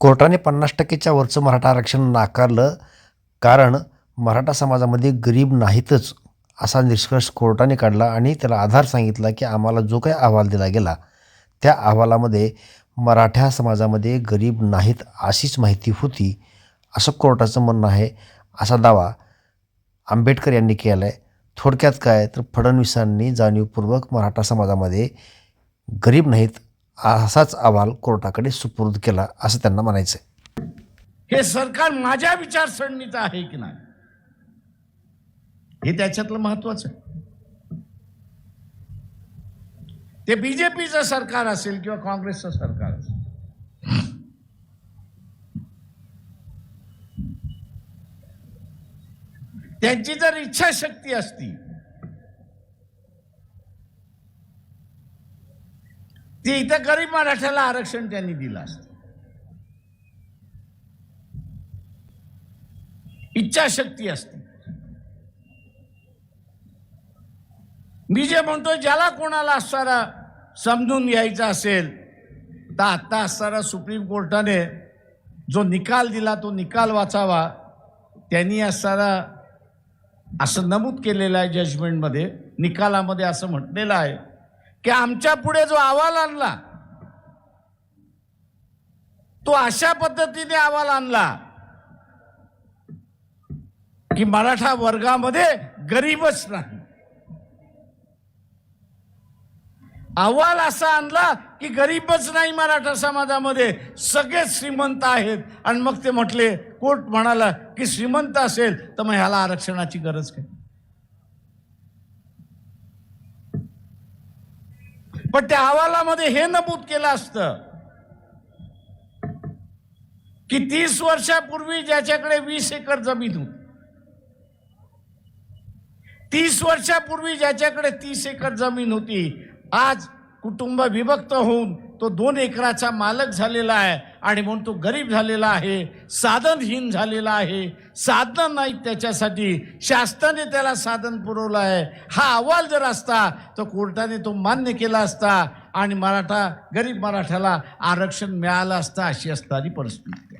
कोर्टाने पन्नास टक्केच्या वरचं मराठा आरक्षण नाकारलं कारण मराठा समाजामध्ये गरीब नाहीतच असा निष्कर्ष कोर्टाने काढला आणि त्याला आधार सांगितला की आम्हाला जो काही अहवाल दिला गेला त्या अहवालामध्ये मराठा समाजामध्ये गरीब नाहीत अशीच माहिती होती असं कोर्टाचं म्हणणं आहे असा दावा आंबेडकर यांनी केला आहे थोडक्यात काय? तर फडणवीसांनी जाणीवपूर्वक मराठा समाजामध्ये गरीब नाहीत असाच अहवाल कोर्टाकडे सुपूर्द केला असं त्यांना म्हणायचं आहे हे सरकार माझ्या विचारसरणीचं आहे की नाही? हे त्याच्यातलं महत्वाचं आहे. ते बीजेपीचं सरकार असेल किंवा काँग्रेसचं सरकार असेल. त्यांची जर इच्छाशक्ती असती ते इथं गरीब मराठ्याला आरक्षण त्यांनी दिलं असतं. इच्छाशक्ती असते. मी जे म्हणतो ज्याला कोणाला असणारा समजून घ्यायचा असेल तर आत्ता असणारा सुप्रीम कोर्टाने जो निकाल दिला तो निकाल वाचावा. त्यांनी असणारा असं नमूद केलेलं आहे जजमेंटमध्ये निकालामध्ये असं म्हटलेलं आहे. की आमच्या पुढे जो अहवाल आणला तो अशा पद्धतीने अहवाल आणला की मराठा वर्गामध्ये गरीबच नाही. अहवाल असा आणला की गरीबच नाही मराठा समाजामध्ये सगळेच श्रीमंत आहेत. आणि मग ते म्हटले कोर्ट म्हणाला की श्रीमंत असेल तर मग ह्याला आरक्षणाची गरज काय? पण त्या अहवालामध्ये हे नमूद केलं असतं की तीस वर्षापूर्वी ज्याच्याकडे वीस एकर जमीन होती तीस वर्षापूर्वी ज्याच्याकडे तीस एकर जमीन होती आज कुटुंब विभक्त होऊन तो दोन एकराचा मालक झालेला आहे आणि म्हणून तो गरीब झालेला आहे साधनहीन झालेला आहे साधन नाहीत त्याच्यासाठी शासनाने त्याला साधन पुरवलं आहे. हा अहवाल जर असता तर कोर्टाने तो मान्य केला असता आणि मराठा गरीब मराठ्याला आरक्षण मिळालं असतं अशी असणारी परिस्थिती.